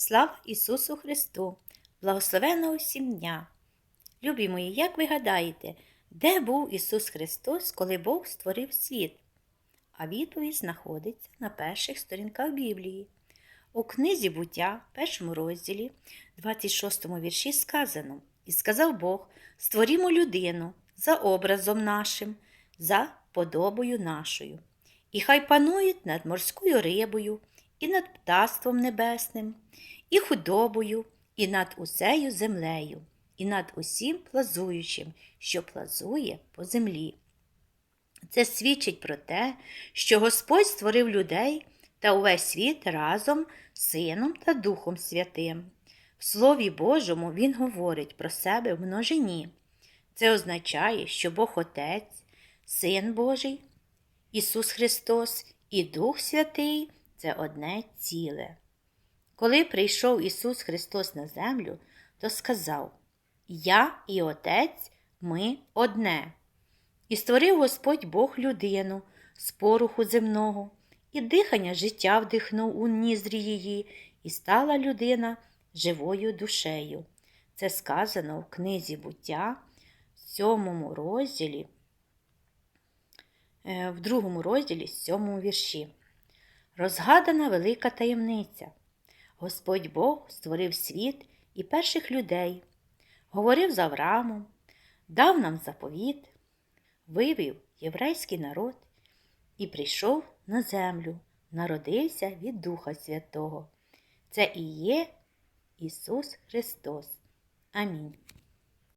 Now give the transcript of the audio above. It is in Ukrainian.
Слава Ісусу Христу! Благословенного всім дня! Любі мої, як ви гадаєте, де був Ісус Христос, коли Бог створив світ? А відповідь знаходиться на перших сторінках Біблії. У книзі буття, першому розділі, 26 вірші сказано: І сказав Бог: створімо людину за образом нашим, за подобою нашою, і хай панують над морською рибою, і над птаством небесним, і худобою, і над усею землею, і над усім плазуючим, що плазує по землі. Це свідчить про те, що Господь створив людей та увесь світ разом з Сином та Духом Святим. В Слові Божому Він говорить про себе в множині. Це означає, що Бог Отець, Син Божий, Ісус Христос і Дух Святий це одне ціле. Коли прийшов Ісус Христос на землю, то сказав: Я і Отець ми одне. І створив Господь Бог людину з поруху земного, і дихання життя вдихнув у ніздрі її, і стала людина живою душею. Це сказано в книзі буття, в сьомому розділі, е, в другому розділі, сьомому вірші. Розгадана велика таємниця. Господь Бог створив світ і перших людей, говорив з Авраамом, дав нам заповіт, вивів єврейський народ і прийшов на землю, народився від Духа Святого. Це і є Ісус Христос. Амінь.